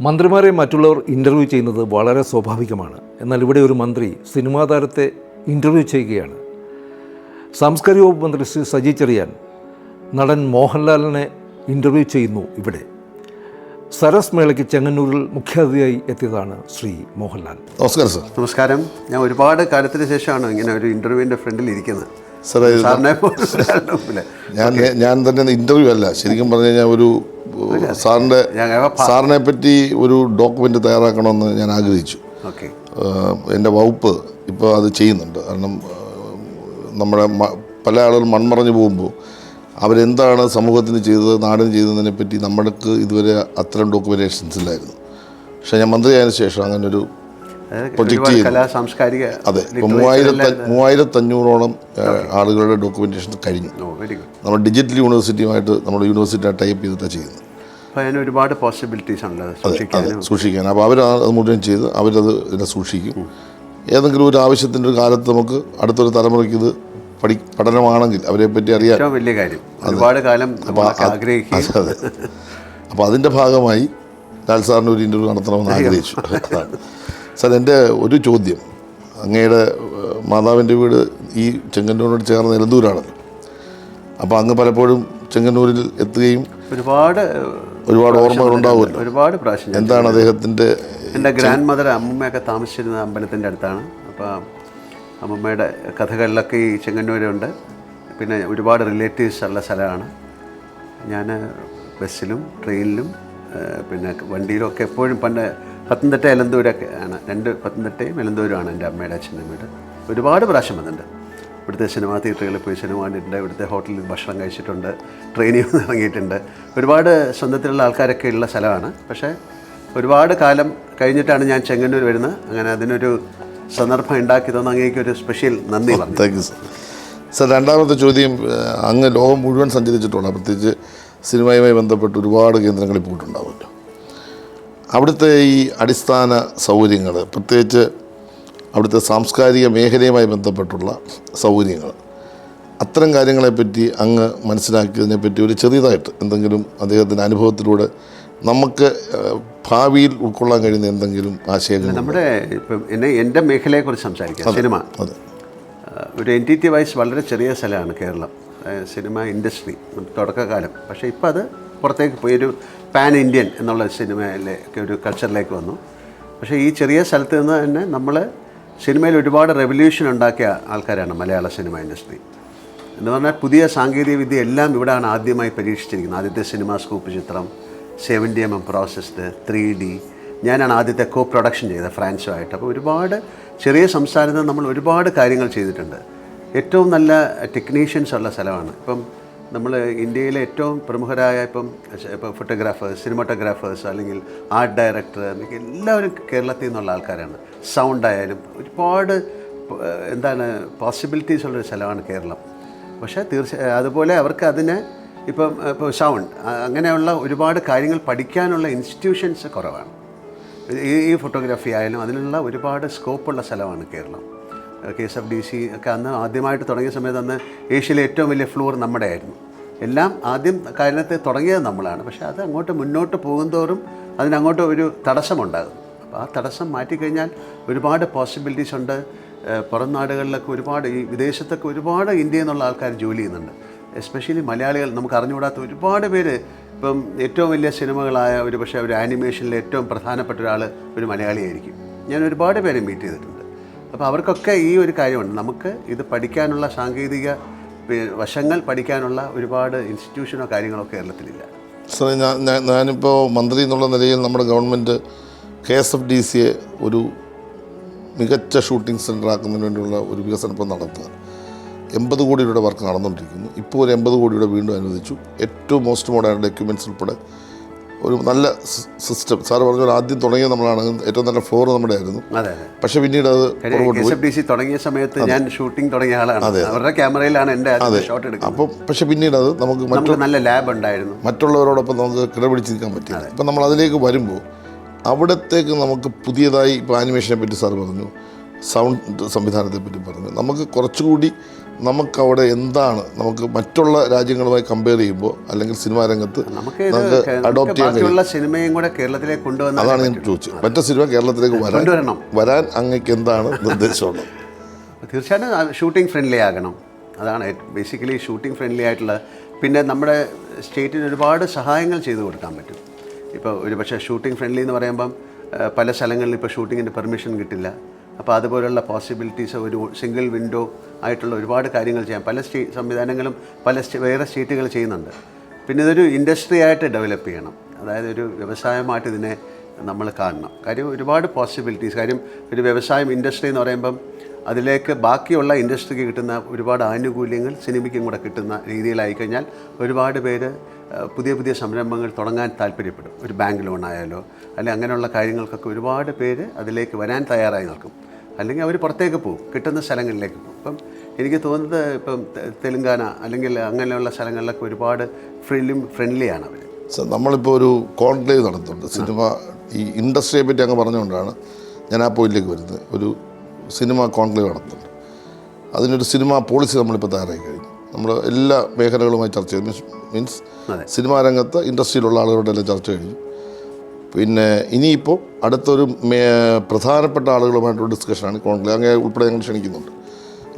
മന്ത്രിമാരെ മറ്റുള്ളവർ ഇന്റർവ്യൂ ചെയ്യുന്നത് വളരെ സ്വാഭാവികമാണ്. എന്നാൽ ഇവിടെ ഒരു മന്ത്രി സിനിമാ താരത്തെ ഇന്റർവ്യൂ ചെയ്യുകയാണ്. സാംസ്കാരിക വകുപ്പ് മന്ത്രി ശ്രീ സജി ചെറിയാൻ നടൻ മോഹൻലാലിനെ ഇന്റർവ്യൂ ചെയ്യുന്നു ഇവിടെ. സരസ് മേളയ്ക്ക് ചെങ്ങന്നൂരിൽ മുഖ്യാതിഥിയായി എത്തിയതാണ് ശ്രീ മോഹൻലാൽ. നമസ്കാരം സർ. നമസ്കാരം. ഞാൻ ഒരുപാട് കാലത്തിന് ശേഷമാണ് ഇങ്ങനെ ഒരു ഇന്റർവ്യൂവിന്റെ ഫ്രണ്ടിൽ ഇരിക്കുന്നത്. ഞാൻ ഞാൻ തന്നെ ഇന്റർവ്യൂ അല്ല. ശരിക്കും പറഞ്ഞു കഴിഞ്ഞാൽ ഒരു സാറിന്റെ സാറിനെ പറ്റി ഒരു ഡോക്യുമെന്റ് തയ്യാറാക്കണമെന്ന് ഞാൻ ആഗ്രഹിച്ചു. എന്റെ വകുപ്പ് ഇപ്പോൾ അത് ചെയ്യുന്നുണ്ട്. കാരണം നമ്മുടെ പല ആളുകൾ മൺമറഞ്ഞു പോകുമ്പോൾ അവരെന്താണ് സമൂഹത്തിന് ചെയ്തത് നാടിന് ചെയ്തതിനെ പറ്റി നമ്മൾക്ക് ഇതുവരെ അത്തരം ഡോക്യുമെന്റേഷൻസ് ഇല്ലായിരുന്നു. പക്ഷേ ഞാൻ മന്ത്രിയായതിനു ശേഷം അങ്ങനെ ഒരു പ്രൊജക്റ്റ് ചെയ്യുന്നത് ചെയ്തു അതെ. മൂവായിരത്തി മൂവായിരത്തഞ്ഞൂറോളം അഞ്ഞൂറോളം ആളുകളുടെ ഡോക്യുമെന്റേഷൻ കഴിഞ്ഞു. നമ്മൾ ഡിജിറ്റൽ യൂണിവേഴ്സിറ്റിയുമായിട്ട് നമ്മുടെ യൂണിവേഴ്സിറ്റി ടൈപ്പ് ചെയ്തിട്ടാണ് ചെയ്യുന്നത്. അപ്പോൾ അതിന് ഒരുപാട് പോസിബിലിറ്റീസ് സൂക്ഷിക്കാൻ. അപ്പോൾ അവർ അത് മുഴുവൻ ചെയ്ത് അവരത് ഇതിനെ സൂക്ഷിക്കും. ഏതെങ്കിലും ഒരു ആവശ്യത്തിന്റെ ഒരു കാലത്ത് നമുക്ക് അടുത്തൊരു തലമുറയ്ക്ക് ഇത് പഠി പഠനമാണെങ്കിൽ അവരെ പറ്റി അറിയാൻ വലിയ കാര്യം. ഒരുപാട് കാലം അതെ അപ്പോൾ അതിന്റെ ഭാഗമായി ലാൽ സാറിന്റെ ഒരു ഇന്റർവ്യൂ നടത്തണമെന്ന് ആഗ്രഹിച്ചു. സാർ എന്റെ ഒരു ചോദ്യം. അങ്ങയുടെ മാതാവിന്റെ വീട് ഈ ചെങ്ങന്നൂരിനോട് ചേർന്ന് എലന്തൂരാണല്ലോ അപ്പോൾ അങ്ങ് പലപ്പോഴും ചെങ്ങന്നൂരിൽ എത്തുകയും ഒരുപാട് ഒരുപാട് ഓർമ്മകൾ ഉണ്ടാവുമല്ലോ. ഒരുപാട് പ്രാവശ്യം എന്താണ് അദ്ദേഹത്തിന്റെ എന്റെ ഗ്രാൻഡ് മദർ അമ്മൂമ്മയൊക്കെ താമസിച്ചിരുന്ന അമ്പലത്തിന്റെ അടുത്താണ്. അപ്പോൾ അമ്മൂമ്മയുടെ കഥകളിലൊക്കെ ഈ ചെങ്ങന്നൂരുണ്ട്. പിന്നെ ഒരുപാട് റിലേറ്റീവ്സ് ഉള്ള സ്ഥലമാണ്. ഞാൻ ബസ്സിലും ട്രെയിനിലും പിന്നെ വണ്ടിയിലും ഒക്കെ എപ്പോഴും പണ്ട് പത്തനംതിട്ട എലന്തൂരൊക്കെ ആണ്. രണ്ട് പത്തനംതിട്ടയും എലന്തൂരുമാണ് എന്റെ അമ്മയുടെ അച്ഛന്റെ വീട്. ഒരുപാട് പ്രാവശ്യം വന്നിട്ടുണ്ട്. ഇവിടുത്തെ സിനിമാ തിയേറ്ററുകളിൽ പോയി സിനിമ കണ്ടിട്ടുണ്ട്. ഇവിടുത്തെ ഹോട്ടലിൽ ഭക്ഷണം കഴിച്ചിട്ടുണ്ട്. ട്രെയിനിൽ നിന്ന് ഇറങ്ങിയിട്ടുണ്ട്. ഒരുപാട് സ്വന്തത്തിലുള്ള ആൾക്കാരൊക്കെ ഉള്ള സ്ഥലമാണ്. പക്ഷേ ഒരുപാട് കാലം കഴിഞ്ഞിട്ടാണ് ഞാൻ ചെങ്ങന്നൂർ വരുന്നത്. അങ്ങനെ അതിനൊരു സന്ദർഭം ഉണ്ടാക്കി തന്ന അങ്ങേക്ക് ഒരു സ്പെഷ്യൽ നന്ദി താങ്ക് യു സർ സർ രണ്ടാമത്തെ ചോദ്യം അങ്ങ് ലോകം മുഴുവൻ സഞ്ചരിച്ചിട്ടുണ്ട്? പ്രത്യേകിച്ച് സിനിമയുമായി ബന്ധപ്പെട്ട് ഒരുപാട് കേന്ദ്രങ്ങളിൽ പോയിട്ടുണ്ടാവുമല്ലോ. അവിടുത്തെ ഈ അടിസ്ഥാന സൗകര്യങ്ങൾ പ്രത്യേകിച്ച് അവിടുത്തെ സാംസ്കാരിക മേഖലയുമായി ബന്ധപ്പെട്ടുള്ള സൗകര്യങ്ങൾ അത്തരം കാര്യങ്ങളെപ്പറ്റി അങ്ങ് മനസ്സിലാക്കിയതിനെ പറ്റി ഒരു ചെറിയതായിട്ട് എന്തെങ്കിലും അദ്ദേഹത്തിന്റെ അനുഭവത്തിലൂടെ നമുക്ക് ഭാവിയിൽ ഉൾക്കൊള്ളാൻ കഴിയുന്ന എന്തെങ്കിലും ആശയങ്ങൾ നമ്മുടെ ഇപ്പം എന്നെ എന്റെ മേഖലയെക്കുറിച്ച് സംസാരിക്കാം. സിനിമ. ഒരു എന്റിറ്റി വൈസ് വളരെ ചെറിയ സ്ഥലമാണ് കേരളം. Cinema industry തുടക്കകാലം. പക്ഷേ ഇപ്പം അത് പുറത്തേക്ക് പോയി. ഒരു പാൻ ഇന്ത്യൻ എന്നുള്ള സിനിമയിലേക്ക് ഒരു കൾച്ചറിലേക്ക് വന്നു. പക്ഷേ ഈ ചെറിയ സ്ഥലത്ത് നിന്ന് തന്നെ നമ്മൾ സിനിമയിൽ ഒരുപാട് റെവല്യൂഷൻ ഉണ്ടാക്കിയ ആൾക്കാരാണ് മലയാള സിനിമ ഇൻഡസ്ട്രി എന്ന് പറഞ്ഞാൽ പുതിയ സാങ്കേതിക വിദ്യ എല്ലാം ഇവിടെയാണ് ആദ്യമായി പരീക്ഷിച്ചിരിക്കുന്നത്. ആദ്യത്തെ സിനിമ സ്കൂപ്പ് ചിത്രം seventy M M processed three D ഞാനാണ് ആദ്യത്തെ കോ പ്രൊഡക്ഷൻ ചെയ്തത് ഫ്രാൻസുമായിട്ട്. അപ്പോൾ ഒരുപാട് ചെറിയ സംസ്ഥാനത്ത് നമ്മൾ ഒരുപാട് കാര്യങ്ങൾ ചെയ്തിട്ടുണ്ട്. ഏറ്റവും നല്ല ടെക്നീഷ്യൻസ് ഉള്ള സ്ഥലമാണ്. ഇപ്പം നമ്മൾ ഇന്ത്യയിലെ ഏറ്റവും പ്രമുഖരായ ഇപ്പം ഇപ്പം ഫോട്ടോഗ്രാഫേഴ്സ് സിനിമാറ്റോഗ്രാഫേഴ്സ് അല്ലെങ്കിൽ ആർട്ട് ഡയറക്ടർ എല്ലാവരും കേരളത്തിൽ നിന്നുള്ള ആൾക്കാരാണ്. സൗണ്ട് ആയാലും ഒരുപാട് എന്താണ് പോസിബിലിറ്റീസ് ഉള്ളൊരു സ്ഥലമാണ് കേരളം. പക്ഷേ തീർച്ച അതുപോലെ അവർക്ക് അതിനെ ഇപ്പം ഇപ്പോൾ സൗണ്ട് അങ്ങനെയുള്ള ഒരുപാട് കാര്യങ്ങൾ പഠിക്കാനുള്ള ഇൻസ്റ്റിറ്റ്യൂഷൻസ് കുറവാണ്. ഈ ഫോട്ടോഗ്രാഫി ആയാലും അതിനുള്ള ഒരുപാട് സ്കോപ്പുള്ള സ്ഥലമാണ് Keralam. K S F D C ഒക്കെ അന്ന് ആദ്യമായിട്ട് തുടങ്ങിയ സമയത്ത് അന്ന് ഏഷ്യയിലെ ഏറ്റവും വലിയ ഫ്ലോർ നമ്മുടെ ആയിരുന്നു എല്ലാം ആദ്യം കാര്യത്തെ തുടങ്ങിയത് നമ്മളാണ്. പക്ഷേ അത് അങ്ങോട്ട് മുന്നോട്ട് പോകുന്തോറും അതിനങ്ങോട്ട് ഒരു തടസ്സമുണ്ടാകും. അപ്പോൾ ആ തടസ്സം മാറ്റിക്കഴിഞ്ഞാൽ ഒരുപാട് പോസിബിലിറ്റീസ് ഉണ്ട്. പുറം നാടുകളിലൊക്കെ ഒരുപാട് ഈ വിദേശത്തൊക്കെ ഒരുപാട് ഇന്ത്യയിൽ നിന്നുള്ള ആൾക്കാർ ജോലി ചെയ്യുന്നുണ്ട്. എസ്പെഷ്യലി മലയാളികൾ നമുക്ക് അറിഞ്ഞുകൂടാത്ത ഒരുപാട് പേര് ഇപ്പം ഏറ്റവും വലിയ സിനിമകളായ ഒരു പക്ഷേ ഒരു ആനിമേഷനിലെ ഏറ്റവും പ്രധാനപ്പെട്ട ഒരാൾ ഒരു മലയാളിയായിരിക്കും. ഞാൻ ഒരുപാട് പേരെ മീറ്റ് ചെയ്തിട്ടുണ്ട്. അപ്പോൾ അവർക്കൊക്കെ ഈ ഒരു കാര്യമുണ്ട്. നമുക്ക് ഇത് പഠിക്കാനുള്ള സാങ്കേതിക വശങ്ങൾ പഠിക്കാനുള്ള ഒരുപാട് ഇൻസ്റ്റിറ്റ്യൂഷനോ കാര്യങ്ങളോ കേരളത്തിലില്ല. സാറേ ഞാൻ ഞാനിപ്പോൾ മന്ത്രി എന്നുള്ള നിലയിൽ നമ്മുടെ government K S F D സിയെ ഒരു മികച്ച ഷൂട്ടിംഗ് സെന്റർ ആക്കുന്നതിന് വേണ്ടിയുള്ള ഒരു വികസനം ഇപ്പോൾ നടത്തുക എൺപത് കോടിയുടെ വർക്ക് നടന്നുകൊണ്ടിരിക്കുന്നു. ഇപ്പോൾ ഒരു എൺപത് കോടിയുടെ വീണ്ടും അനുവദിച്ചു. ഏറ്റവും മോസ്റ്റ് മോഡേൺ ഡോക്യുമെന്റ്സ് ഉൾപ്പെടെ ഒരു നല്ല സിസ്റ്റം സാർ പറഞ്ഞ പോലെ ആദ്യം തുടങ്ങിയ നമ്മളാണ്. ഏറ്റവും നല്ല ഫ്ലോർ നമ്മുടെ ആയിരുന്നു. പക്ഷേ പിന്നീട് അത് തുടങ്ങിയ സമയത്ത് ഞാൻ ഷൂട്ടിംഗ് തുടങ്ങിയ ആളാണ്. അവരുടെ ക്യാമറയിലാണ് എന്റെ ഷോട്ട് എടുക്കുന്നത്. അപ്പം പക്ഷേ പിന്നീട് അത് നമുക്ക് മറ്റു നമുക്ക് നല്ല ലാബ് ഉണ്ടായിരുന്നു. മറ്റുള്ളവരോടൊപ്പം നമുക്ക് കിടപിടിച്ച് നിൽക്കാൻ പറ്റില്ല ഇപ്പം നമ്മൾ അതിലേക്ക് വരുമ്പോൾ അവിടത്തേക്ക് നമുക്ക് പുതിയതായി ഇപ്പോൾ ആനിമേഷനെ പറ്റി സാർ പറഞ്ഞു. സൗണ്ട് സംവിധാനത്തെ പറ്റി പറഞ്ഞു. നമുക്ക് കുറച്ചുകൂടി നമുക്കവിടെ എന്താണ് നമുക്ക് മറ്റുള്ള രാജ്യങ്ങളുമായി കമ്പയർ ചെയ്യുമ്പോൾ അല്ലെങ്കിൽ സിനിമാ രംഗത്ത് നമുക്ക് അഡോപ്റ്റ് ചെയ്യാൻ കഴിയും. സിനിമയും കൂടെ കേരളത്തിലേക്ക് കൊണ്ടുവന്ന അതാണ് ഞാൻ ചോദിച്ചത്. മറ്റു സിനിമ കേരളത്തിലേക്ക് വരാൻ വരാൻ അങ്ങക്ക് എന്താണ് നിർദ്ദേശമുള്ളത്? തീർച്ചയായിട്ടും ഷൂട്ടിംഗ് ഫ്രണ്ട്ലി ആകണം. അതാണ് ബേസിക്കലി ഷൂട്ടിംഗ് ഫ്രണ്ട്ലി ആയിട്ടുള്ള പിന്നെ നമ്മുടെ സ്റ്റേറ്റിന് ഒരുപാട് സഹായങ്ങൾ ചെയ്തു കൊടുക്കാൻ പറ്റും. ഇപ്പോൾ ഒരു പക്ഷേ ഷൂട്ടിംഗ് ഫ്രണ്ട്ലി എന്ന് പറയുമ്പം പല സ്ഥലങ്ങളിൽ ഇപ്പോൾ ഷൂട്ടിങ്ങിന്റെ പെർമിഷൻ കിട്ടില്ല. അപ്പോൾ അതുപോലുള്ള പോസിബിലിറ്റീസ് ഒരു സിംഗിൾ വിൻഡോ ആയിട്ടുള്ള ഒരുപാട് കാര്യങ്ങൾ ചെയ്യാം. പല സ്റ്റേ സംവിധാനങ്ങളും പല വേറെ സ്റ്റേറ്റുകൾ ചെയ്യുന്നുണ്ട്. പിന്നെ ഇതൊരു ഇൻഡസ്ട്രി ആയിട്ട് ഡെവലപ്പ് ചെയ്യണം. അതായത് ഒരു വ്യവസായമായിട്ട് ഇതിനെ നമ്മൾ കാണണം. കാര്യം ഒരുപാട് പോസിബിലിറ്റീസ്. കാര്യം ഒരു വ്യവസായം ഇൻഡസ്ട്രി എന്ന് പറയുമ്പം അതിലേക്ക് ബാക്കിയുള്ള ഇൻഡസ്ട്രിക്ക് കിട്ടുന്ന ഒരുപാട് ആനുകൂല്യങ്ങൾ സിനിമയ്ക്കും കൂടെ കിട്ടുന്ന രീതിയിലായി കഴിഞ്ഞാൽ ഒരുപാട് പേര് പുതിയ പുതിയ സംരംഭങ്ങൾ തുടങ്ങാൻ താല്പര്യപ്പെടും. ഒരു ബാങ്ക് ലോൺ ആയാലോ അല്ലെങ്കിൽ അങ്ങനെയുള്ള കാര്യങ്ങൾക്കൊക്കെ ഒരുപാട് പേര് അതിലേക്ക് വരാൻ തയ്യാറായി നിൽക്കും. അല്ലെങ്കിൽ അവർ പുറത്തേക്ക് പോകും കിട്ടുന്ന സ്ഥലങ്ങളിലേക്ക് പോകും ഇപ്പം എനിക്ക് തോന്നുന്നത് ഇപ്പം തെലുങ്കാന അല്ലെങ്കിൽ അങ്ങനെയുള്ള സ്ഥലങ്ങളിലൊക്കെ ഒരുപാട് ഫിലിം ഫ്രണ്ട്ലിയാണ് അവർ സർ നമ്മളിപ്പോൾ ഒരു കോൺക്ലേവ് നടത്തുന്നുണ്ട്. സിനിമ ഈ ഇൻഡസ്ട്രിയെ പറ്റി അങ്ങ് പറഞ്ഞുകൊണ്ടാണ് ഞാൻ ആ പോയിന്റിലേക്ക് വരുന്നത്. ഒരു സിനിമ കോൺക്ലേവ് നടത്തുന്നുണ്ട്. അതിനൊരു സിനിമ പോളിസി നമ്മളിപ്പോൾ തയ്യാറായി കഴിഞ്ഞു. നമ്മൾ എല്ലാ മേഖലകളുമായി ചർച്ച ചെയ്തു. മീൻസ്. സിനിമാ രംഗത്ത് ഇൻഡസ്ട്രിയിലുള്ള ആളുകളുടെ എല്ലാം ചർച്ച കഴിഞ്ഞു. പിന്നെ ഇനിയിപ്പോൾ അടുത്തൊരു പ്രധാനപ്പെട്ട ആളുകളുമായിട്ടൊരു ഡിസ്കഷനാണ് കോൺക്ലേവ്. അങ്ങനെ ഉൾപ്പെടെ ഞങ്ങൾ ക്ഷണിക്കുന്നുണ്ട്.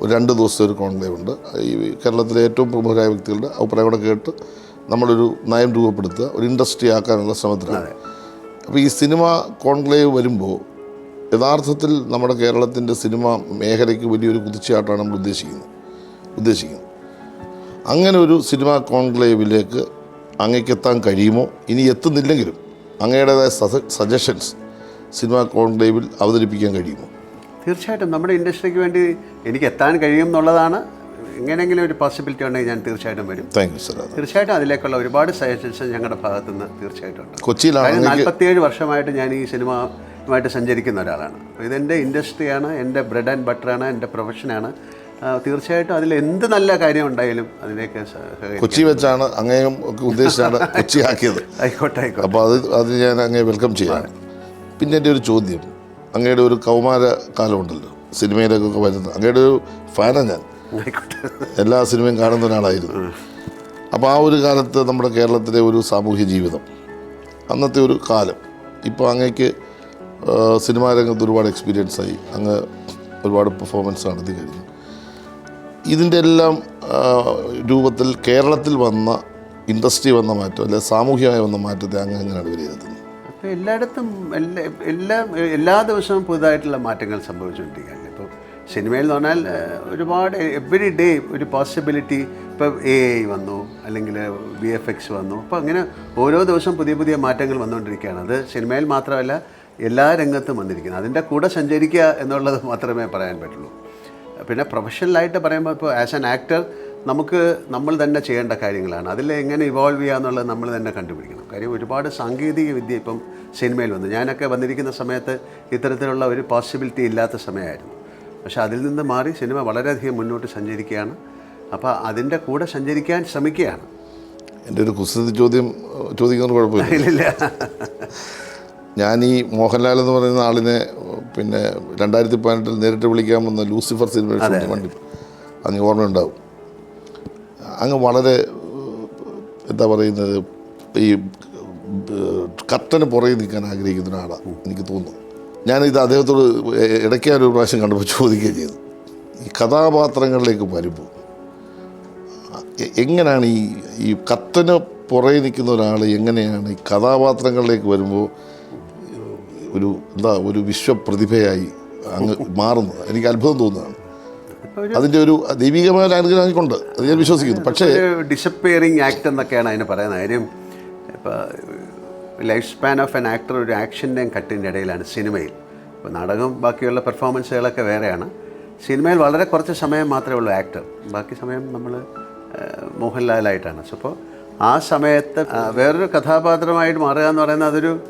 ഒരു രണ്ട് ദിവസത്തെ ഒരു കോൺക്ലേവ് ഉണ്ട്. ഈ കേരളത്തിലെ ഏറ്റവും പ്രമുഖരായ വ്യക്തികളുടെ അഭിപ്രായം കൂടെ കേട്ട് നമ്മളൊരു നയം രൂപപ്പെടുത്തുക ഒരു ഇൻഡസ്ട്രി ആക്കാനുള്ള ശ്രമത്തിലാണ്. അപ്പോൾ ഈ സിനിമ കോൺക്ലേവ് വരുമ്പോൾ യഥാർത്ഥത്തിൽ നമ്മുടെ കേരളത്തിന്റെ സിനിമ മേഖലയ്ക്ക് വലിയൊരു കുതിച്ചാട്ടാണ് നമ്മൾ ഉദ്ദേശിക്കുന്നത്. ഉദ്ദേശിക്കുന്നത്. അങ്ങനെ ഒരു സിനിമ കോൺക്ലേവിലേക്ക് അങ്ങേക്കെത്താൻ കഴിയുമോ? ഇനി എത്തുന്നില്ലെങ്കിലും അങ്ങയുടേതായ സജഷൻസ് സിനിമ കോൺക്ലേവിൽ അവതരിപ്പിക്കാൻ കഴിയുമോ? തീർച്ചയായിട്ടും. നമ്മുടെ ഇൻഡസ്ട്രിക്ക് വേണ്ടി എനിക്ക് എത്താൻ കഴിയും എന്നുള്ളതാണ്. എങ്ങനെയെങ്കിലും ഒരു പോസിബിലിറ്റി ഉണ്ടെങ്കിൽ ഞാൻ തീർച്ചയായിട്ടും വരും. താങ്ക് യു സർ തീർച്ചയായിട്ടും അതിലേക്കുള്ള ഒരുപാട് സജഷൻസ് ഞങ്ങളുടെ ഭാഗത്തുനിന്ന് തീർച്ചയായിട്ടും ഉണ്ട്. കൊച്ചിയിലാണ് നാൽപ്പത്തിയേഴ് വർഷമായിട്ട് ഞാൻ ഈ സിനിമയുമായിട്ട് സഞ്ചരിക്കുന്ന ഒരാളാണ്. അപ്പോൾ ഇതെന്റെ ഇൻഡസ്ട്രിയാണ് എന്റെ ബ്രെഡ് ആൻഡ് ബട്ടറാണ് എന്റെ പ്രൊഫഷനാണ് തീർച്ചയായിട്ടും അതിൽ എന്ത് നല്ല കാര്യം ഉണ്ടായാലും അതിലേക്ക്. കൊച്ചി വെച്ചാണ് അങ്ങേയും ഉദ്ദേശിച്ചാണ് കൊച്ചി ആക്കിയത് ആയിക്കോട്ടെ ആയിക്കോട്ടെ. അപ്പോൾ അത് അത് ഞാൻ അങ്ങേ വെൽക്കം ചെയ്യാണ് പിന്നെ എന്റെ ഒരു ചോദ്യം. അങ്ങയുടെ ഒരു കൗമാര കാലമുണ്ടല്ലോ സിനിമയിലേക്കൊക്കെ വരുന്നത് അങ്ങയുടെ ഒരു ഫാനാണ് ഞാൻ. എല്ലാ സിനിമയും കാണുന്ന ഒരാളായിരുന്നു. അപ്പോൾ ആ ഒരു കാലത്ത് നമ്മുടെ കേരളത്തിലെ ഒരു സാമൂഹ്യ ജീവിതം അന്നത്തെ ഒരു കാലം. ഇപ്പോൾ അങ്ങേക്ക് സിനിമാ രംഗത്ത് ഒരുപാട് എക്സ്പീരിയൻസ് ആയി. അങ്ങ് ഒരുപാട് പെർഫോമൻസ് നടത്തി കഴിഞ്ഞു. ഇതിന്റെ എല്ലാം രൂപത്തിൽ കേരളത്തിൽ വന്ന ഇൻഡസ്ട്രി വന്ന മാറ്റം അല്ലെങ്കിൽ സാമൂഹികമായി വന്ന മാറ്റത്തെ അങ്ങ് എങ്ങനെയാണ് വിലയിരുത്തുന്നത് അപ്പോൾ എല്ലായിടത്തും എല്ലാ എല്ലാ എല്ലാ ദിവസവും പുതുതായിട്ടുള്ള മാറ്റങ്ങൾ സംഭവിച്ചുകൊണ്ടിരിക്കുകയാണ്. ഇപ്പോൾ സിനിമയിൽ എന്ന് പറഞ്ഞാൽ ഒരുപാട് എവറി ഡേ ഒരു പോസിബിലിറ്റി ഇപ്പോൾ എ ഐ വന്നു അല്ലെങ്കിൽ വി എഫ് എക്സ് വന്നു. അപ്പോൾ അങ്ങനെ ഓരോ ദിവസവും പുതിയ പുതിയ മാറ്റങ്ങൾ വന്നുകൊണ്ടിരിക്കുകയാണ്. അത് സിനിമയിൽ മാത്രമല്ല എല്ലാ രംഗത്തും വന്നിരിക്കുന്നത് അതിന്റെ കൂടെ സഞ്ചരിക്കുക എന്നുള്ളത് മാത്രമേ പറയാൻ പറ്റുള്ളൂ. പിന്നെ പ്രൊഫഷണലായിട്ട് പറയുമ്പോൾ ഇപ്പോൾ ആസ് ആൻ ആക്ടർ നമുക്ക് നമ്മൾ തന്നെ ചെയ്യേണ്ട കാര്യങ്ങളാണ്. അതിൽ എങ്ങനെ ഇവോൾവ് ചെയ്യുക എന്നുള്ളത് നമ്മൾ തന്നെ കണ്ടുപിടിക്കണം. കാര്യം ഒരുപാട് സാങ്കേതിക വിദ്യ ഇപ്പം സിനിമയിൽ വന്നു. ഞാനൊക്കെ വന്നിരിക്കുന്ന സമയത്ത് ഇത്തരത്തിലുള്ള ഒരു പോസിബിലിറ്റി ഇല്ലാത്ത സമയമായിരുന്നു. പക്ഷേ അതിൽ നിന്ന് മാറി സിനിമ വളരെയധികം മുന്നോട്ട് സഞ്ചരിക്കുകയാണ്. അപ്പോൾ അതിന്റെ കൂടെ സഞ്ചരിക്കാൻ ശ്രമിക്കുകയാണ്. എന്റെ ഒരു കുസൃതി ചോദ്യം ചോദിക്കുന്നത് കുഴപ്പമില്ല. ഞാൻ ഈ മോഹൻലാൽ എന്ന് പറയുന്ന ആളിനെ പിന്നെ രണ്ടായിരത്തി പതിനെട്ടിൽ നേരിട്ട് വിളിക്കാൻ വന്ന ലൂസിഫർ സിനിമ വണ്ടി. അങ്ങ് ഓർമ്മയുണ്ടാവും. അങ്ങ് വളരെ എന്താ പറയുന്നത് ഈ കർട്ടന് പുറകെ നിൽക്കാൻ ആഗ്രഹിക്കുന്ന ഒരാളാണ് എനിക്ക് തോന്നുന്നു. ഞാനിത് അദ്ദേഹത്തോട് ഇടയ്ക്ക് ഒരു പ്രാവശ്യം കണ്ടപ്പോൾ ചോദിക്കുകയും ചെയ്തു. ഈ കഥാപാത്രങ്ങളിലേക്ക് വരുമ്പോൾ എങ്ങനെയാണ് ഈ ഈ കത്തന് പുറകെ നിൽക്കുന്ന ഒരാൾ എങ്ങനെയാണ് ഈ കഥാപാത്രങ്ങളിലേക്ക് വരുമ്പോൾ ഒരു എന്താ ഒരു വിശ്വപ്രതിഭയായി അങ്ങ് മാറുന്നു. എനിക്ക് അത്ഭുതം തോന്നുന്നതാണ് അതിന്റെ ഒരു ദൈവികമായ അനുഗ്രഹം എനിക്കുണ്ട്. അത് ഞാൻ വിശ്വസിക്കുന്നു. പക്ഷേ ഡിസപ്പിയറിങ് ആക്ട് എന്നൊക്കെയാണ് അതിന് പറയുന്നത് കാര്യം. ഇപ്പോൾ life span of an actor ഒരു ആക്ഷന്റെയും കട്ടിന്റെ ഇടയിലാണ് സിനിമയിൽ. ഇപ്പോൾ നാടകം ബാക്കിയുള്ള പെർഫോമൻസുകളൊക്കെ വേറെയാണ്. സിനിമയിൽ വളരെ കുറച്ച് സമയം മാത്രമേ ഉള്ളൂ ആക്ടർ ബാക്കി സമയം നമ്മൾ മോഹൻലാലായിട്ടാണ്. സോ അപ്പോൾ ആ സമയത്ത് വേറൊരു കഥാപാത്രമായിട്ട് മാറുക എന്ന് പറയുന്നത് അതൊരു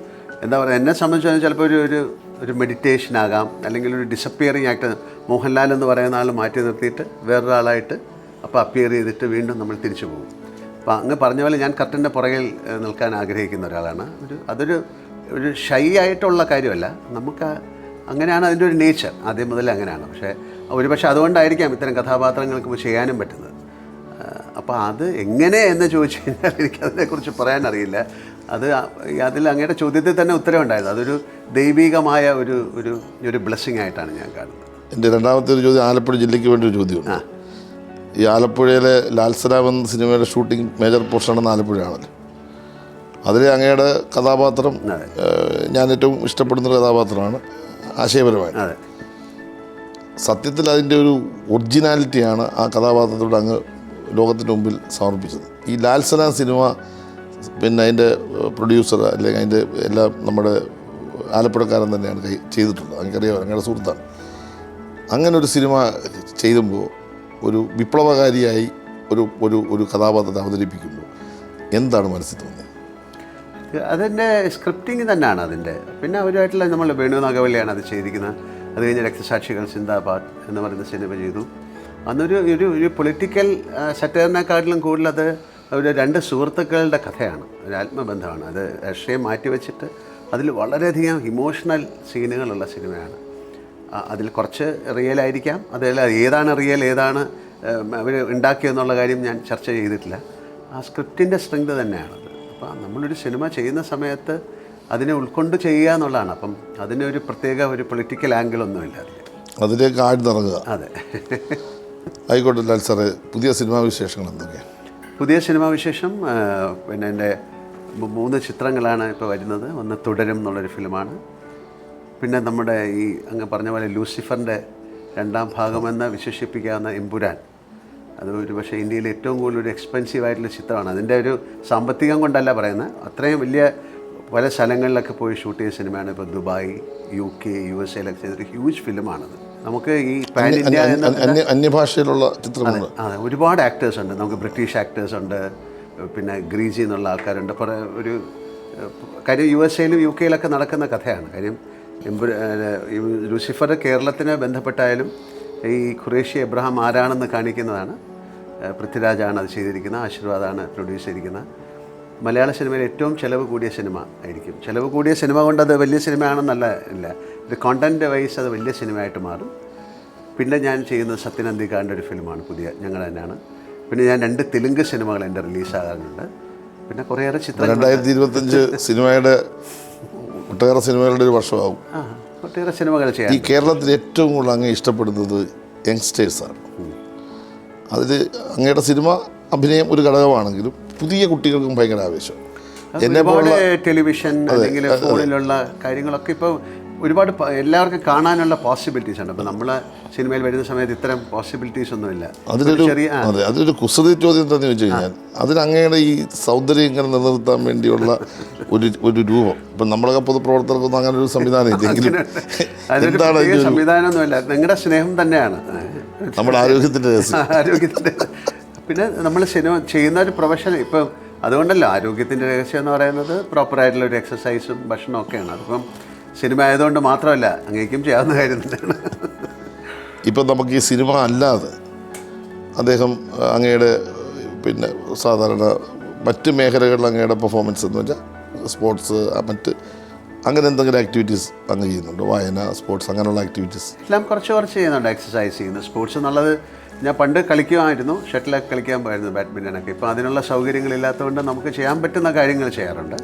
എന്താ പറയുക എന്നെ സംബന്ധിച്ച് ചിലപ്പോൾ ഒരു ഒരു ഒരു മെഡിറ്റേഷൻ ആകാം അല്ലെങ്കിൽ ഒരു ഡിസപ്പിയറിങ് ആക്ട് മോഹൻലാൽ എന്ന് പറയുന്ന ആൾ മാറ്റി നിർത്തിയിട്ട് വേറൊരാളായിട്ട് അപ്പോൾ അപ്പിയർ ചെയ്തിട്ട് വീണ്ടും നമ്മൾ തിരിച്ചു പോകും. അപ്പോൾ അങ്ങ് പറഞ്ഞ പോലെ ഞാൻ കർട്ടന്റെ പുറകിൽ നിൽക്കാൻ ആഗ്രഹിക്കുന്ന ഒരാളാണ്. ഒരു അതൊരു ഒരു ഷൈ ആയിട്ടുള്ള കാര്യമല്ല. നമുക്ക് അങ്ങനെയാണ് അതിന്റെ ഒരു നേച്ചർ ആദ്യം മുതൽ അങ്ങനെയാണ്. പക്ഷേ ഒരുപക്ഷെ അതുകൊണ്ടായിരിക്കാം ഇത്തരം കഥാപാത്രങ്ങൾക്ക് ചെയ്യാനും പറ്റുന്നത്. അപ്പോൾ അത് എങ്ങനെ എന്ന് ചോദിച്ചു കഴിഞ്ഞാൽ എനിക്കതിനെക്കുറിച്ച് പറയാനറിയില്ല. അത് അതിൽ അങ്ങയുടെ ചോദ്യത്തിൽ തന്നെ ഉത്തരവുണ്ടായിരുന്നു അതൊരു ദൈവികമായ ഒരു ഒരു ഒരു ബ്ലെസ്സിങ് ആയിട്ടാണ് ഞാൻ കാണുന്നത്. എന്റെ രണ്ടാമത്തെ ഒരു ചോദ്യം ആലപ്പുഴ ജില്ലയ്ക്ക് വേണ്ടി ഒരു ചോദ്യമുണ്ട്. ഈ ആലപ്പുഴയിലെ ലാൽസലാം എന്ന സിനിമയുടെ ഷൂട്ടിംഗ് മേജർ പോർഷനാണെന്ന് ആലപ്പുഴയാണല്ലോ. അതിലെ അങ്ങയുടെ കഥാപാത്രം ഞാൻ ഏറ്റവും ഇഷ്ടപ്പെടുന്ന ഒരു കഥാപാത്രമാണ് ആശയപരമായി അതെ. സത്യത്തിൽ അതിന്റെ ഒരു ഒറിജിനാലിറ്റിയാണ് ആ കഥാപാത്രത്തോട് അങ്ങ് ലോകത്തിന്റെ മുമ്പിൽ സമർപ്പിച്ചത്. ഈ ലാൽസലാം സിനിമ പിന്നെ അതിന്റെ പ്രൊഡ്യൂസർ അല്ലെങ്കിൽ അതിന്റെ എല്ലാം നമ്മുടെ ആലപ്പുഴക്കാരൻ തന്നെയാണ് ചെയ്തിട്ടുള്ളത്. എനിക്കറിയാം ഞങ്ങളുടെ സുഹൃത്താണ്. അങ്ങനെ ഒരു സിനിമ ചെയ്യുമ്പോൾ ഒരു വിപ്ലവകാരിയായി ഒരു ഒരു ഒരു കഥാപാത്രത്തെ അവതരിപ്പിക്കുമ്പോൾ എന്താണ് മനസ്സിൽ തോന്നിയത്? അതിന്റെ സ്ക്രിപ്റ്റിംഗ് തന്നെയാണ് അതിന്റെ. പിന്നെ അവരുമായിട്ടുള്ള നമ്മൾ വേണു നാഗവല്ലിയാണ് അത് ചെയ്തിരിക്കുന്നത്. അത് കഴിഞ്ഞ് രക്തസാക്ഷികൾ സിന്ദാബാദ് എന്ന് പറയുന്ന സിനിമ ചെയ്തു. അന്നൊരു ഒരു ഒരു പൊളിറ്റിക്കൽ സെറ്റേറിനെക്കാട്ടിലും കൂടുതൽ അത് ഒരു രണ്ട് സുഹൃത്തുക്കളുടെ കഥയാണ് ഒരു ആത്മബന്ധമാണ്. അത് രാഷ്ട്രീയം മാറ്റിവെച്ചിട്ട് അതിൽ വളരെയധികം ഇമോഷണൽ സീനുകളുള്ള സിനിമയാണ്. അതിൽ കുറച്ച് റിയൽ ആയിരിക്കാം. അതിൽ ഏതാണ് റിയൽ ഏതാണ് അവർ ഉണ്ടാക്കിയെന്നുള്ള കാര്യം ഞാൻ ചർച്ച ചെയ്തിട്ടില്ല. ആ സ്ക്രിപ്റ്റിന്റെ സ്ട്രെങ്ത് തന്നെയാണത് അപ്പോൾ നമ്മളൊരു സിനിമ ചെയ്യുന്ന സമയത്ത് അതിനെ ഉൾക്കൊണ്ട് ചെയ്യുക എന്നുള്ളതാണ്. അപ്പം അതിനൊരു പ്രത്യേക ഒരു പൊളിറ്റിക്കൽ ആംഗിളൊന്നുമില്ല അതിൽ അതിലേക്ക് ആഴ്ന്നിറങ്ങുക. അതെ. ആയിക്കോട്ടെ ലാൽ സാറേ പുതിയ സിനിമാ വിശേഷങ്ങൾ എന്തൊക്കെയാണ്? പുതിയ സിനിമാ വിശേഷം പിന്നെ എന്റെ മൂന്ന് ചിത്രങ്ങളാണ് ഇപ്പോൾ വരുന്നത്. ഒന്ന് തുടരും എന്നുള്ളൊരു ഫിലിമാണ്. പിന്നെ നമ്മുടെ ഈ അങ്ങ് പറഞ്ഞ പോലെ ലൂസിഫറിന്റെ രണ്ടാം ഭാഗമെന്ന് വിശേഷിപ്പിക്കാവുന്ന എംപുരാൻ. അത് ഒരു പക്ഷേ ഇന്ത്യയിൽ ഏറ്റവും കൂടുതൽ ഒരു എക്സ്പെൻസീവ് ആയിട്ടുള്ള ചിത്രമാണ്. അതിന്റെ ഒരു സാമ്പത്തികം കൊണ്ടല്ല പറയുന്നത്. അത്രയും വലിയ പല സ്ഥലങ്ങളിലൊക്കെ പോയി ഷൂട്ട് ചെയ്ത സിനിമയാണ് ഇപ്പോൾ Dubai U K U S എയിലൊക്കെ ചെയ്തൊരു ഹ്യൂജ് ഫിലിമാണത് നമുക്ക് ഈ പാൻ ഇന്ത്യ എന്ന അന്യഭാഷയിലുള്ള ചിത്രങ്ങൾ അതെ ഒരുപാട് ആക്ടേഴ്സ് ഉണ്ട്. നമുക്ക് ബ്രിട്ടീഷ് ആക്ടേഴ്സ് ഉണ്ട്. പിന്നെ ഗ്രീസി എന്നുള്ള ആൾക്കാരുണ്ട്. കുറേ ഒരു കാര്യം യു എസ് എയിലും യു കെയിലൊക്കെ നടക്കുന്ന കഥയാണ്. കാര്യം ലൂസിഫർ കേരളത്തിന് ബന്ധപ്പെട്ടായാലും ഈ ഖുറേഷി എബ്രഹാം ആരാണെന്ന് കാണിക്കുന്നതാണ്. പൃഥ്വിരാജാണ് അത് ചെയ്തിരിക്കുന്നത്. ആശീർവാദാണ് പ്രൊഡ്യൂസ് ചെയ്തിരിക്കുന്നത്. മലയാള സിനിമയിൽ ഏറ്റവും ചിലവ് കൂടിയ സിനിമ ആയിരിക്കും. ചിലവ് കൂടിയ സിനിമ കൊണ്ട് അത് വലിയ സിനിമയാണെന്നല്ല ഇല്ല ഇത് കോണ്ടന്റ് വൈസ് അത് വലിയ സിനിമയായിട്ട് മാറും. പിന്നെ ഞാൻ ചെയ്യുന്നത് സത്യനന്ദിക്കാരന്റെ ഒരു ഫിലിമാണ് പുതിയ ഞങ്ങൾ തന്നെയാണ്. പിന്നെ ഞാൻ രണ്ട് തെലുങ്ക് സിനിമകൾ എന്റെ റിലീസാകാറുണ്ട് പിന്നെ കുറേയേറെ ചിത്രം രണ്ടായിരത്തി ഇരുപത്തഞ്ച് സിനിമയുടെ ഒട്ടേറെ സിനിമകളുടെ ഒരു വർഷമാകും ഒട്ടേറെ സിനിമകൾ ചെയ്യാം ഈ കേരളത്തിൽ ഏറ്റവും കൂടുതൽ അങ്ങ് ഇഷ്ടപ്പെടുന്നത് യങ്സ്റ്റേഴ്സാണ്. അതിൽ അങ്ങയുടെ സിനിമ അഭിനയം ഒരു ഘടകമാണെങ്കിലും പുതിയ കുട്ടികൾക്കും ഭയങ്കര ആവേശം. എന്നെ പോലെ ടെലിവിഷൻ അല്ലെങ്കിൽ ഫോണിലുള്ള കാര്യങ്ങളൊക്കെ ഇപ്പോൾ ഒരുപാട് എല്ലാവർക്കും കാണാനുള്ള പോസിബിലിറ്റീസ് ഉണ്ട് അപ്പോൾ നമ്മൾ സിനിമയിൽ വരുന്ന സമയത്ത് ഇത്തരം പോസിബിലിറ്റീസ് ഒന്നുമില്ല. അതിലൊരു അതെ അതിലൊരു കുസൃതി ചോദ്യം എന്താണെന്ന് ചോദിച്ചു കഴിഞ്ഞാൽ അതിനങ്ങയുടെ ഈ സൗന്ദര്യം ഇങ്ങനെ നിലനിർത്താൻ വേണ്ടിയുള്ള ഒരു ഒരു രൂപം. ഇപ്പം നമ്മളൊക്കെ പൊതുപ്രവർത്തകർക്കൊന്നും അങ്ങനെ ഒരു സംവിധാനം ഇല്ലെങ്കിലും എന്താണ് സംവിധാനം ഒന്നുമില്ല. നിങ്ങളുടെ സ്നേഹം തന്നെയാണ്. നമ്മുടെ ആരോഗ്യത്തിന്റെ ആരോഗ്യത്തിന്റെ പിന്നെ നമ്മൾ സിനിമ ചെയ്യുന്ന ഒരു പ്രൊഫഷൻ ഇപ്പം അതുകൊണ്ടല്ലോ ആരോഗ്യത്തിന്റെ രഹസ്യം എന്ന് പറയുന്നത് പ്രോപ്പറായിട്ടുള്ള ഒരു എക്സസൈസും ഭക്ഷണവും ഒക്കെയാണ്. അതിപ്പം സിനിമ ആയതുകൊണ്ട് മാത്രമല്ല അങ്ങേക്കും ചെയ്യാവുന്ന കാര്യം തന്നെയാണ്. ഇപ്പം നമുക്ക് ഈ സിനിമ അല്ലാതെ അദ്ദേഹം അങ്ങയുടെ പിന്നെ സാധാരണ മറ്റ് മേഖലകളിൽ അങ്ങയുടെ പെർഫോമൻസ് എന്ന് വെച്ചാൽ സ്പോർട്സ് മറ്റ് അങ്ങനെ എന്തെങ്കിലും ആക്ടിവിറ്റീസ് അങ്ങ് ചെയ്യുന്നുണ്ട്? വായന സ്പോർട്സ് അങ്ങനെയുള്ള ആക്ടിവിറ്റീസ് എല്ലാം കുറച്ച് കുറച്ച് ചെയ്യുന്നുണ്ട് എക്സസൈസ് ചെയ്യുന്നു. സ്പോർട്സ് എന്നുള്ളത് ഞാൻ പണ്ട് കളിക്കുമായിരുന്നു ഷട്ടിലൊക്കെ കളിക്കാൻ പോയിരുന്നു ബാഡ്മിന്റനൊക്കെ ഇപ്പോൾ അതിനുള്ള സൗകര്യങ്ങളില്ലാത്തതുകൊണ്ട് നമുക്ക് ചെയ്യാൻ പറ്റുന്ന കാര്യങ്ങൾ ചെയ്യാറുണ്ട്.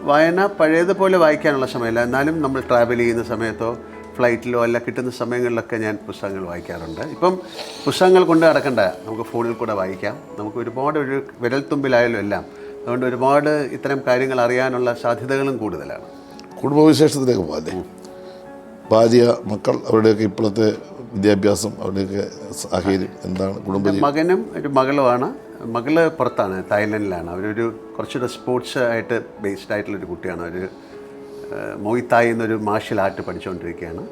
വായന പഴയതുപോലെ വായിക്കാനുള്ള സമയമില്ല. എന്നാലും നമ്മൾ ട്രാവൽ ചെയ്യുന്ന സമയത്തോ ഫ്ലൈറ്റിലോ അല്ല കിട്ടുന്ന സമയങ്ങളിലൊക്കെ ഞാൻ പുസ്തകങ്ങൾ വായിക്കാറുണ്ട്. ഇപ്പം പുസ്തകങ്ങൾ കൊണ്ട് നടക്കണ്ട. നമുക്ക് ഫോണിൽ കൂടെ വായിക്കാം. നമുക്ക് ഒരുപാട് ഒരു വിരൽത്തുമ്പിലായാലും എല്ലാം അതുകൊണ്ട് ഒരുപാട് ഇത്തരം കാര്യങ്ങൾ അറിയാനുള്ള സാധ്യതകളും കൂടുതലാണ്. കുടുംബവിശേഷത്തിലേക്ക് പോകാതെ ഭാര്യ മക്കൾ അവരുടെയൊക്കെ ഇപ്പോഴത്തെ വിദ്യാഭ്യാസം അവരുടെയൊക്കെ സാഹചര്യം എന്താണ്? കുടുംബ മകനും ഒരു മകളുമാണ്. മകൾ പുറത്താണ് തായ്ലൻഡിലാണ്. അവരൊരു കുറച്ചുകൂടെ സ്പോർട്സ് ആയിട്ട് ബേസ്ഡ് ആയിട്ടുള്ളൊരു കുട്ടിയാണ്. അവർ മൊയ്ത്തായി എന്നൊരു മാർഷ്യൽ ആർട്ട് പഠിച്ചുകൊണ്ടിരിക്കുകയാണ്.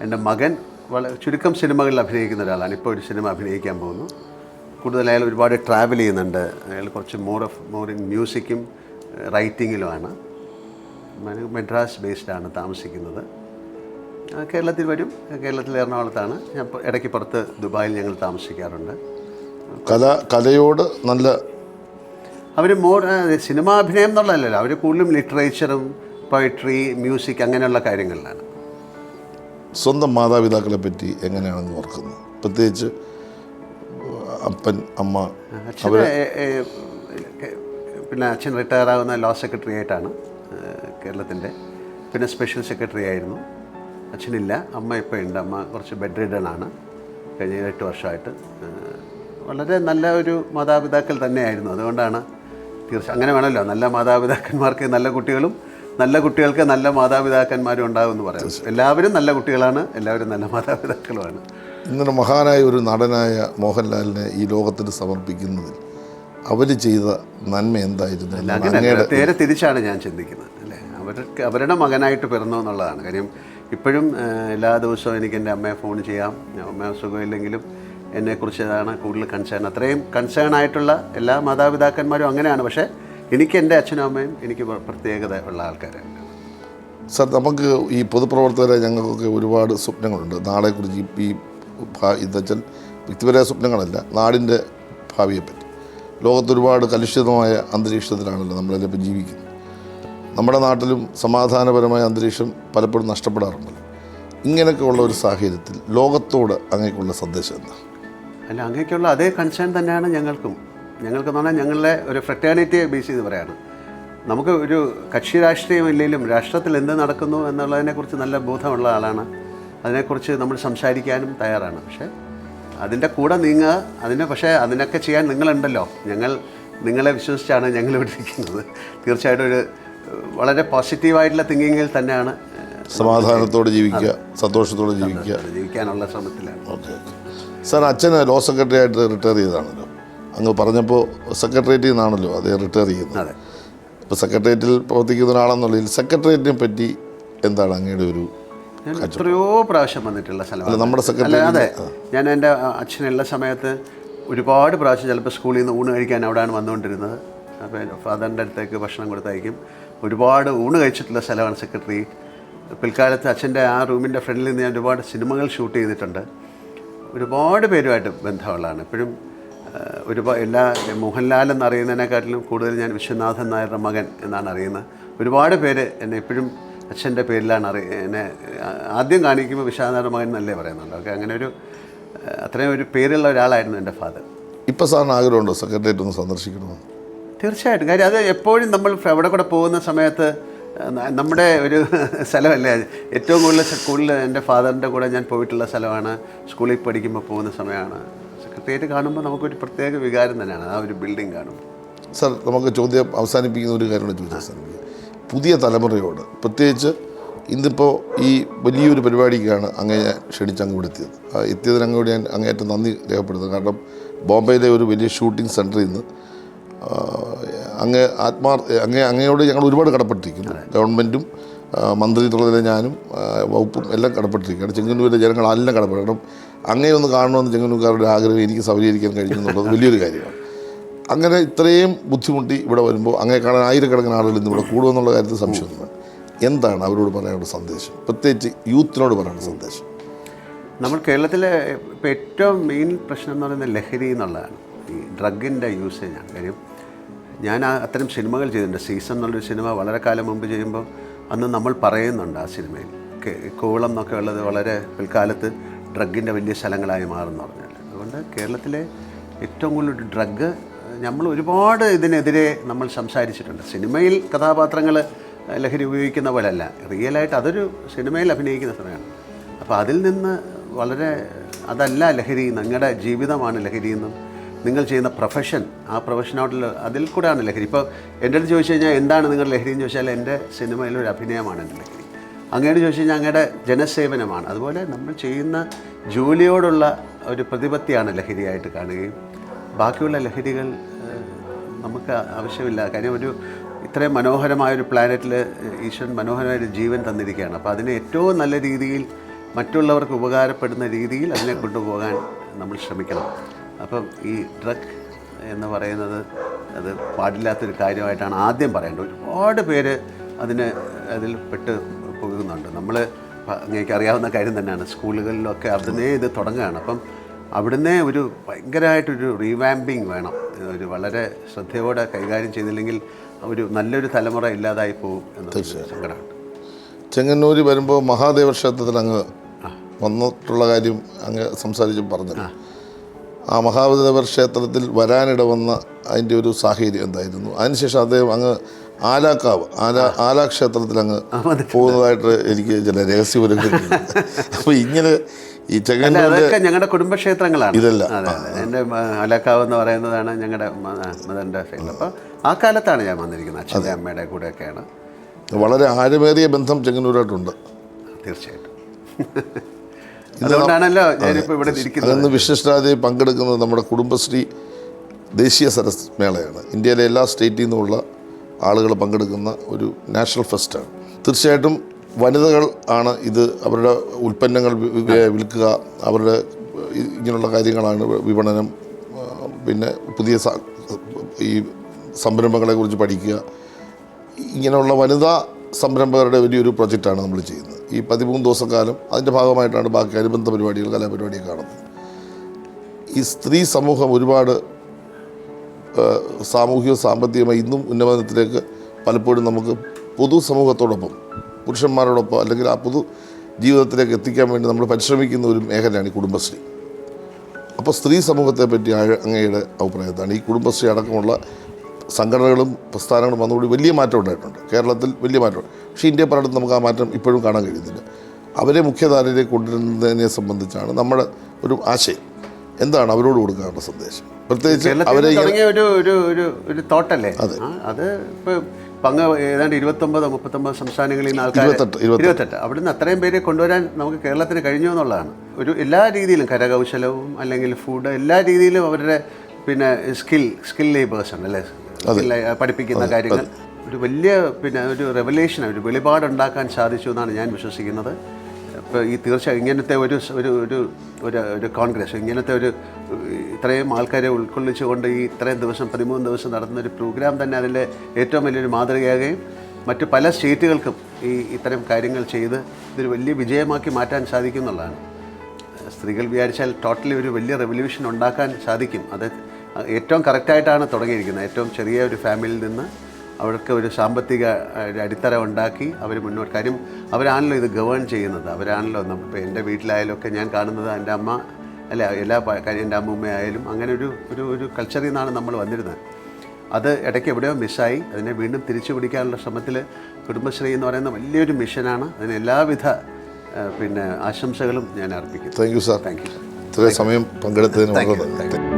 എന്റെ മകൻ വളരെ ചുരുക്കം സിനിമകളിൽ അഭിനയിക്കുന്ന ഒരാളാണ്. ഇപ്പോൾ ഒരു സിനിമ അഭിനയിക്കാൻ പോകുന്നു. കൂടുതൽ അയാൾ ഒരുപാട് ട്രാവൽ ചെയ്യുന്നുണ്ട്. അയാൾ കുറച്ച് മോർ ഓഫ് മോർ ഇൻ മ്യൂസിക്കും റൈറ്റിങ്ങിലുമാണ് മെഡ്രാസ് ബേസ്ഡാണ് താമസിക്കുന്നത്. കേരളത്തിൽ വരും. കേരളത്തിൽ എറണാകുളത്താണ്. ഞാൻ ഇടയ്ക്ക് പുറത്ത് ദുബായിൽ ഞങ്ങൾ താമസിക്കാറുണ്ട്. കഥ കഥയോട് നല്ല അവർ മോർ സിനിമാഭിനയം എന്നുള്ളതല്ലല്ലോ. അവർ കൂടുതലും ലിറ്ററേച്ചറും പോയിട്രി മ്യൂസിക് അങ്ങനെയുള്ള കാര്യങ്ങളിലാണ്. സ്വന്തം മാതാപിതാക്കളെ പറ്റി എങ്ങനെയാണെന്ന് ഓർക്കുന്നത് പ്രത്യേകിച്ച് അപ്പൻ അമ്മ പിന്നെ അച്ഛൻ റിട്ടയർ ആകുന്ന ലോ സെക്രട്ടറി ആയിട്ടാണ് കേരളത്തിന്റെ പിന്നെ സ്പെഷ്യൽ സെക്രട്ടറി ആയിരുന്നു. അച്ഛനില്ല അമ്മ ഇപ്പോൾ ഉണ്ട്. അമ്മ കുറച്ച് ബെഡ് റിഡൺ ആണ് കഴിഞ്ഞ എട്ട് വർഷമായിട്ട് വളരെ നല്ല ഒരു മാതാപിതാക്കൾ തന്നെയായിരുന്നു. അതുകൊണ്ടാണ് തീർച്ച അങ്ങനെ വേണമല്ലോ. നല്ല മാതാപിതാക്കന്മാർക്ക് നല്ല കുട്ടികളും നല്ല കുട്ടികൾക്ക് നല്ല മാതാപിതാക്കന്മാരും ഉണ്ടാകുമെന്ന് പറയാം. എല്ലാവരും നല്ല കുട്ടികളാണ് എല്ലാവരും നല്ല മാതാപിതാക്കളുമാണ്. ഇങ്ങനെ മഹാനായ ഒരു നടനായ മോഹൻലാലിനെ ഈ ലോകത്തിന് സമർപ്പിക്കുന്നതിൽ അവർ ചെയ്ത നന്മ എന്തായിരുന്നു നേരെ തിരിച്ചാണ് ഞാൻ ചിന്തിക്കുന്നത് അല്ലേ? അവർക്ക് അവരുടെ മകനായിട്ട് പിറന്നു എന്നുള്ളതാണ്. കാര്യം ഇപ്പോഴും എല്ലാ ദിവസവും എനിക്ക് എന്റെ അമ്മയെ ഫോൺ ചെയ്യാം. അമ്മ സുഖമില്ലെങ്കിലും എന്നെക്കുറിച്ചതാണ് കൂടുതൽ കൺസേൺ അത്രയും കൺസേൺ ആയിട്ടുള്ള എല്ലാ മാതാപിതാക്കന്മാരും അങ്ങനെയാണ്. പക്ഷേ എനിക്ക് എന്റെ അച്ഛനും അമ്മയും എനിക്ക് പ്ര- പ്രത്യേകത ഉള്ള ആൾക്കാരാണ് സർ നമുക്ക് ഈ പൊതുപ്രവർത്തകരെ ഞങ്ങൾക്കൊക്കെ ഒരുപാട് സ്വപ്നങ്ങളുണ്ട്. നാളെക്കുറിച്ച് ഈ- ഇതെച്ചാൽ വ്യക്തിപരമായ സ്വപ്നങ്ങളല്ല നാടിന്റെ ഭാവിയെപ്പറ്റി ലോകത്തൊരുപാട് കലുഷിതമായ അന്തരീക്ഷത്തിലാണല്ലോ നമ്മളെല്ലാം ഇപ്പോൾ ജീവിക്കുന്നത്. നമ്മുടെ നാട്ടിലും സമാധാനപരമായ അന്തരീക്ഷം പലപ്പോഴും നഷ്ടപ്പെടാറുണ്ടല്ലോ. ഇങ്ങനെയൊക്കെയുള്ള ഒരു സാഹചര്യത്തിൽ ലോകത്തോട് അങ്ങേക്കുള്ള സന്ദേശം എന്താ? അല്ല അങ്ങേക്കുള്ള അതേ കൺസേൺ തന്നെയാണ് ഞങ്ങൾക്കും. ഞങ്ങൾക്കെന്ന് പറഞ്ഞാൽ ഞങ്ങളുടെ ഒരു ഫ്രറ്റേണിറ്റിയെ ബേസ് ചെയ്ത് പറയാണ്. നമുക്ക് ഒരു കക്ഷി രാഷ്ട്രീയം ഇല്ലെങ്കിലും രാഷ്ട്രത്തിൽ എന്ത് നടക്കുന്നു എന്നുള്ളതിനെക്കുറിച്ച് നല്ല ബോധമുള്ള ആളാണ് അതിനെക്കുറിച്ച് നമ്മൾ സംസാരിക്കാനും തയ്യാറാണ്. പക്ഷേ അതിന്റെ കൂടെ നീങ്ങുക അതിനെ പക്ഷേ അതിനൊക്കെ ചെയ്യാൻ നിങ്ങളുണ്ടല്ലോ. ഞങ്ങൾ നിങ്ങളെ വിശ്വസിച്ചാണ് ഞങ്ങൾ ഇവിടെ ഇരിക്കുന്നത്. തീർച്ചയായിട്ടും ഒരു വളരെ പോസിറ്റീവായിട്ടുള്ള തിങ്കിങ്ങിൽ തന്നെയാണ് സമാധാനത്തോടെ ജീവിക്കുക സന്തോഷത്തോടെ ജീവിക്കുക. ജീവിക്കാനുള്ള ശ്രമത്തിലാണ്. ഓക്കെ. സാർ അച്ഛൻ ലോ സെക്രട്ടറി ആയിട്ട് റിട്ടയർ ചെയ്തതാണല്ലോ. അങ്ങ് പറഞ്ഞപ്പോൾ സെക്രട്ടേറിയറ്റിൽ നിന്നാണല്ലോ അദ്ദേഹം റിട്ടയർ ചെയ്യുന്നത്. അതെ. ഇപ്പോൾ സെക്രട്ടേറിയറ്റിൽ പ്രവർത്തിക്കുന്ന ഒരാളെന്നുള്ളതിൽ സെക്രട്ടേറിയറ്റിനെ പറ്റി എന്താണ് അങ്ങയുടെ ഒരു ഞാൻ എത്രയോ പ്രാവശ്യം വന്നിട്ടുള്ള സ്ഥലമാണ്. നമ്മുടെ അല്ല അതെ. ഞാൻ എന്റെ അച്ഛനുള്ള സമയത്ത് ഒരുപാട് പ്രാവശ്യം ചിലപ്പോൾ സ്കൂളിൽ നിന്ന് ഊണ് കഴിക്കാൻ അവിടെയാണ് വന്നുകൊണ്ടിരുന്നത്. അപ്പോൾ ഫാദറിന്റെ അടുത്തേക്ക് ഭക്ഷണം കൊടുത്തയക്കും. ഒരുപാട് ഊണ് കഴിച്ചിട്ടുള്ള സ്ഥലമാണ് സെക്രട്ടറി പിൽക്കാലത്ത് അച്ഛന്റെ ആ റൂമിന്റെ ഫ്രണ്ടിൽ നിന്ന് ഞാൻ ഒരുപാട് സിനിമകൾ ഷൂട്ട് ചെയ്തിട്ടുണ്ട്. ഒരുപാട് പേരുമായിട്ട് ബന്ധമുള്ളതാണ്. ഇപ്പോഴും ഒരുപാട് എല്ലാ മോഹൻലാൽ എന്നറിയുന്നതിനെക്കാട്ടിലും കൂടുതൽ ഞാൻ വിശ്വനാഥൻ നായരുടെ മകൻ എന്നാണ് അറിയുന്നത്. ഒരുപാട് പേര് എന്നെ ഇപ്പോഴും അച്ഛന്റെ പേരിലാണ് അറി എന്നെ ആദ്യം കാണിക്കുമ്പോൾ വിശ്വനാഥന്റെ മകൻ എന്നല്ലേ പറയുന്നുണ്ട്. ഓക്കെ അങ്ങനെ ഒരു അത്രയും ഒരു പേരുള്ള ഒരാളായിരുന്നു എന്റെ ഫാദർ. ഇപ്പോൾ സാറിന് ആഗ്രഹമുണ്ടോ സെക്രട്ടേറിയറ്റ് ഒന്ന് സന്ദർശിക്കണമെന്ന്? തീർച്ചയായിട്ടും. കാര്യം അത് എപ്പോഴും നമ്മൾ അവിടെ കൂടെ പോകുന്ന സമയത്ത് നമ്മുടെ ഒരു സ്ഥലമല്ലേ? ഏറ്റവും കൂടുതൽ സ്കൂളിൽ കൂടുതൽ എന്റെ ഫാദറിന്റെ കൂടെ ഞാൻ പോയിട്ടുള്ള സ്ഥലമാണ്. സ്കൂളിൽ പഠിക്കുമ്പോൾ പോകുന്ന സമയമാണ്. സെക്രട്ടേറിയറ്റ് കാണുമ്പോൾ നമുക്കൊരു പ്രത്യേക വികാരം തന്നെയാണ്. ആ ഒരു ബിൽഡിംഗ് കാണുമ്പോൾ. സാർ നമുക്ക് ചോദ്യം അവസാനിപ്പിക്കുന്ന ഒരു കാര്യമാണ് ചോദിച്ചത് അവസാനിപ്പിക്കുക പുതിയ തലമുറയോട്. പ്രത്യേകിച്ച് ഇന്നിപ്പോൾ ഈ വലിയൊരു പരിപാടിക്കാണ് അങ്ങേ ഞാൻ ക്ഷണിച്ച് അങ്ങ് ഇവിടെ എത്തിയത് എത്തിയതിന് അങ്ങോട്ട് ഞാൻ അങ്ങേയറ്റം നന്ദി രേഖപ്പെടുത്തുന്നു. കാരണം ബോംബെയിലെ ഒരു വലിയ ഷൂട്ടിംഗ് സെന്ററിൽ നിന്ന് അങ്ങ് ആത്മാർ അങ്ങേ അങ്ങയോട് ഞങ്ങൾ ഒരുപാട് കടപ്പെട്ടിരിക്കുന്നു. ഗവൺമെന്റും മന്ത്രി തുടങ്ങിയ ഞാനും വകുപ്പും എല്ലാം കടപ്പെട്ടിരിക്കുകയാണ്. ചെങ്ങന്നൂരിലെ ജനങ്ങളെല്ലാം കടപ്പെട്ടു കാരണം അങ്ങേ ഒന്ന് കാണണമെന്ന് ചെങ്ങന്നൂർക്കാരുടെ ആഗ്രഹം എനിക്ക് സൗകര്യീകരിക്കാൻ കഴിഞ്ഞു എന്നുള്ളത് വലിയൊരു കാര്യമാണ്. അങ്ങനെ ഇത്രയും ബുദ്ധിമുട്ടി ഇവിടെ വരുമ്പോൾ അങ്ങനെ കാണാൻ ആയിരക്കണക്കിന് ആളുകൾ ഇന്ന് ഇവിടെ കൂടുമെന്നുള്ള കാര്യത്തിൽ സംശയമൊന്നും വേണ്ട എന്താണ് അവരോട് പറയാനുള്ള സന്ദേശം? പ്രത്യേകിച്ച് യൂത്തിനോട് പറയാനുള്ള സന്ദേശം. നമ്മൾ കേരളത്തിലെ ഇപ്പോൾ ഏറ്റവും മെയിൻ പ്രശ്നം എന്ന് പറയുന്നത് ലഹരി എന്നുള്ളതാണ്. ഈ ഡ്രഗിന്റെ യൂസേജാണ് കാര്യം ഞാൻ അത്തരം സിനിമകൾ ചെയ്തിട്ടുണ്ട്. സീസൺ എന്നുള്ളൊരു സിനിമ വളരെ കാലം മുമ്പ് ചെയ്യുമ്പോൾ അന്ന് നമ്മൾ പറയുന്നുണ്ട് ആ സിനിമയിൽ. കോവളം എന്നൊക്കെ ഉള്ളത് വളരെ പിൽക്കാലത്ത് ഡ്രഗിന്റെ വലിയ സ്ഥലങ്ങളായി മാറുമെന്ന് പറഞ്ഞാൽ അതുകൊണ്ട് കേരളത്തിലെ ഏറ്റവും കൂടുതൽ ഡ്രഗ് നമ്മൾ ഒരുപാട് ഇതിനെതിരെ നമ്മൾ സംസാരിച്ചിട്ടുണ്ട്. സിനിമയിൽ കഥാപാത്രങ്ങൾ ലഹരി ഉപയോഗിക്കുന്ന പോലെയല്ല റിയലായിട്ട് അതൊരു സിനിമയിൽ അഭിനയിക്കുന്ന സമയമാണ് അപ്പോൾ അതിൽ നിന്ന് വളരെ അതല്ല ലഹരി നിങ്ങളുടെ ജീവിതമാണ് ലഹരി എന്നും നിങ്ങൾ ചെയ്യുന്ന പ്രൊഫഷൻ ആ പ്രൊഫഷനോടുള്ള അതിൽ കൂടെയാണ് ലഹരി. ഇപ്പോൾ എന്റെ അടുത്ത് ചോദിച്ചു കഴിഞ്ഞാൽ എന്താണ് നിങ്ങളുടെ ലഹരി എന്ന് ചോദിച്ചാൽ എന്റെ സിനിമയിലൊരു അഭിനയമാണ് എന്റെ ലഹരി. അങ്ങോട്ട് ചോദിച്ചു കഴിഞ്ഞാൽ അങ്ങയുടെ ജനസേവനമാണ്. അതുപോലെ നമ്മൾ ചെയ്യുന്ന ജോലിയോടുള്ള ഒരു പ്രതിപത്തിയാണ് ലഹരിയായിട്ട് കാണുകയും ബാക്കിയുള്ള ലഹരികൾ നമുക്ക് ആവശ്യമില്ല. കാര്യം ഒരു ഇത്രയും മനോഹരമായൊരു പ്ലാനറ്റിൽ ഈശ്വരൻ മനോഹരമായൊരു ജീവൻ തന്നിരിക്കുകയാണ്. അപ്പോൾ അതിനെ ഏറ്റവും നല്ല രീതിയിൽ മറ്റുള്ളവർക്ക് ഉപകാരപ്പെടുന്ന രീതിയിൽ അതിനെ കൊണ്ടുപോകാൻ നമ്മൾ ശ്രമിക്കണം. അപ്പം ഈ ഡ്രഗ് എന്ന് പറയുന്നത് അത് പാടില്ലാത്തൊരു കാര്യമായിട്ടാണ് ആദ്യം പറയേണ്ടത്. ഒരുപാട് പേര് അതിന് അതിൽ പെട്ട് പോകുന്നുണ്ട്. നമ്മൾ അങ്ങേക്ക് അറിയാവുന്ന കാര്യം തന്നെയാണ്. സ്കൂളുകളിലൊക്കെ അതിനെ ഇത് തുടങ്ങുകയാണ്. അപ്പം അവിടുന്ന് ഒരു ഭയങ്കരമായിട്ടൊരു റീവാമ്പിങ് വേണം. ഒരു വളരെ ശ്രദ്ധയോടെ കൈകാര്യം ചെയ്തില്ലെങ്കിൽ ഒരു നല്ലൊരു തലമുറ ഇല്ലാതായി പോകും എന്ന് സങ്കടമാണ് ചെങ്ങന്നൂര് വരുമ്പോൾ മഹാദേവ ക്ഷേത്രത്തിൽ അങ്ങ് വന്നിട്ടുള്ള കാര്യം അങ്ങ് സംസാരിച്ച് പറഞ്ഞു ആ. മഹാദേവ ക്ഷേത്രത്തിൽ വരാനിട വന്ന അതിന്റെ ഒരു സാഹചര്യം എന്തായിരുന്നു? അതിനുശേഷം അദ്ദേഹം അങ്ങ് ആലാക്കാവ് ആല ആലാ ക്ഷേത്രത്തിൽ അങ്ങ് പോകുന്നതായിട്ട് എനിക്ക് ചില രഹസ്യപരങ്ങൾ അപ്പോൾ ഇങ്ങനെ ഈ അതൊക്കെ ഞങ്ങളുടെ കുടുംബക്ഷേത്രങ്ങളാണ്. ഇതല്ല. എന്റെ അലക്കാവ് എന്ന് പറയുന്നതാണ് ഞങ്ങളുടെ മദറിന്റെ ക്ഷേത്രം. അപ്പോൾ ആ കാലത്താണ് ഞാൻ വന്നിരിക്കുന്നത് അച്ഛന്റെ അമ്മയുടെ കൂടെയൊക്കെയാണ്. വളരെ ആഴമേറിയ ബന്ധം ചെങ്ങന്നൂരായിട്ടുണ്ട്. തീർച്ചയായിട്ടും. അതുകൊണ്ടാണല്ലോ ഞാനിപ്പോൾ ഇവിടെ ഇരിക്കുന്നത്. അന്ന് വിശിഷ്ടാതിഥി പങ്കെടുക്കുന്നത് നമ്മുടെ കുടുംബശ്രീ ദേശീയ സരസ് മേളയാണ്. ഇന്ത്യയിലെ എല്ലാ സ്റ്റേറ്റിൽ നിന്നുമുള്ള ആളുകൾ പങ്കെടുക്കുന്ന ഒരു നാഷണൽ ഫെസ്റ്റാണ്. തീർച്ചയായിട്ടും വനിതകൾ ആണ് ഇത് അവരുടെ ഉൽപ്പന്നങ്ങൾ വിൽക്കുക അവരുടെ ഇങ്ങനെയുള്ള കാര്യങ്ങളാണ് വിപണനം പിന്നെ പുതിയ ഈ സംരംഭങ്ങളെ കുറിച്ച് പഠിക്കുക. ഇങ്ങനെയുള്ള വനിതാ സംരംഭകരുടെ വലിയൊരു പ്രൊജക്റ്റാണ് നമ്മൾ ചെയ്യുന്നത്. ഈ പതിമൂന്ന് ദിവസക്കാലം അതിന്റെ ഭാഗമായിട്ടാണ് ബാക്കി അനുബന്ധ പരിപാടികൾ കലാപരിപാടികൾ കാണുന്നത്. ഈ സ്ത്രീ സമൂഹം ഒരുപാട് സാമൂഹിക സാമ്പത്തികമായി ഇന്നും ഉന്നമനത്തിലേക്ക് പലപ്പോഴും നമുക്ക് പൊതു സമൂഹത്തോടൊപ്പം പുരുഷന്മാരോടൊപ്പം അല്ലെങ്കിൽ ആ പൊതു ജീവിതത്തിലേക്ക് എത്തിക്കാൻ വേണ്ടി നമ്മൾ പരിശ്രമിക്കുന്ന ഒരു മേഖലയാണ് ഈ കുടുംബശ്രീ. അപ്പോൾ സ്ത്രീ സമൂഹത്തെ പറ്റി അങ്ങയുടെ അഭിപ്രായത്താണ്. ഈ കുടുംബശ്രീ അടക്കമുള്ള സംഘടനകളും പ്രസ്ഥാനങ്ങളും വന്നുകൂടി വലിയ മാറ്റം ഉണ്ടായിട്ടുണ്ട്. കേരളത്തിൽ വലിയ മാറ്റം. പക്ഷേ ഇന്ത്യ പലയിടത്തും നമുക്ക് ആ മാറ്റം ഇപ്പോഴും കാണാൻ കഴിയുന്നില്ല. അവരെ മുഖ്യധാരയിലേക്ക് കൊണ്ടുവരുന്നതിനെ സംബന്ധിച്ചാണ് നമ്മുടെ ഒരു ആശയം. എന്താണ് അവരോട് കൊടുക്കാനുള്ള സന്ദേശം? പ്രത്യേകിച്ച് അവരെ ഒരു ഒരു ഒരു തോട്ടല്ലേ? അതെ. അത് ഇപ്പോൾ പങ്ക് ഏതാണ്ട് ഇരുപത്തൊമ്പത് മുപ്പത്തൊമ്പത് സംസ്ഥാനങ്ങളിൽ നിന്ന് ആൾക്കാർ ഇരുപത്തെട്ട്, അവിടുന്ന് അത്രയും പേരെ കൊണ്ടുവരാൻ നമുക്ക് കേരളത്തിന് കഴിഞ്ഞു എന്നുള്ളതാണ്. ഒരു എല്ലാ രീതിയിലും കരകൗശലവും അല്ലെങ്കിൽ ഫുഡ് എല്ലാ രീതിയിലും അവരുടെ പിന്നെ സ്കിൽ സ്കിൽ ലേബേഴ്സ് ആണ് അല്ലേ? പഠിപ്പിക്കുന്ന കാര്യങ്ങൾ. ഒരു വലിയ പിന്നെ ഒരു റെവലേഷൻ ഒരു വെളിപാടുണ്ടാക്കാൻ സാധിച്ചു എന്നാണ് ഞാൻ വിശ്വസിക്കുന്നത്. ഇപ്പോൾ ഈ തീർച്ചയായും ഇങ്ങനത്തെ ഒരു ഒരു ഒരു ഒരു ഒരു കോൺഗ്രസ് ഇങ്ങനത്തെ ഒരു ഇത്രയും ആൾക്കാരെ ഉൾക്കൊള്ളിച്ചുകൊണ്ട് ഈ ഇത്രയും ദിവസം പതിമൂന്ന് ദിവസം നടത്തുന്ന ഒരു പ്രോഗ്രാം തന്നെ അതിന്റെ ഏറ്റവും വലിയൊരു മാതൃകയാകുകയും മറ്റ് പല സ്റ്റേറ്റുകൾക്കും ഈ ഇത്തരം കാര്യങ്ങൾ ചെയ്ത് ഇതൊരു വലിയ വിജയമാക്കി മാറ്റാൻ സാധിക്കും എന്നുള്ളതാണ്. സ്ത്രീകൾ വിചാരിച്ചാൽ ടോട്ടലി ഒരു വലിയ റെവല്യൂഷൻ ഉണ്ടാക്കാൻ സാധിക്കും. അത് ഏറ്റവും കറക്റ്റായിട്ടാണ് തുടങ്ങിയിരിക്കുന്നത്. ഏറ്റവും ചെറിയ ഒരു ഫാമിലിയിൽ നിന്ന് അവർക്ക് ഒരു സാമ്പത്തിക അടിത്തറ ഉണ്ടാക്കി അവർ മുന്നോട്ട്. കാര്യം അവരാണല്ലോ ഇത് ഗവേൺ ചെയ്യുന്നത്. അവരാണല്ലോ ഇപ്പോൾ എന്റെ വീട്ടിലായാലും ഒക്കെ ഞാൻ കാണുന്നത് എന്റെ അമ്മ അല്ല എല്ലാ കാര്യം എന്റെ അമ്മൂമ്മയായാലും അങ്ങനെ ഒരു ഒരു ഒരു കൾച്ചറിൽ നിന്നാണ് നമ്മൾ വന്നിരുന്നത്. അത് ഇടയ്ക്ക് എവിടെയോ മിസ്സായി അതിനെ വീണ്ടും തിരിച്ചു പിടിക്കാനുള്ള ശ്രമത്തിൽ കുടുംബശ്രീ എന്ന് പറയുന്ന വലിയൊരു മിഷനാണ് അതിന് എല്ലാവിധ പിന്നെ ആശംസകളും ഞാൻ അർപ്പിക്കുന്നു. Thank you sir thank you sir ഇത്രയും സമയം പങ്കെടുത്തതിന് താങ്ക് യു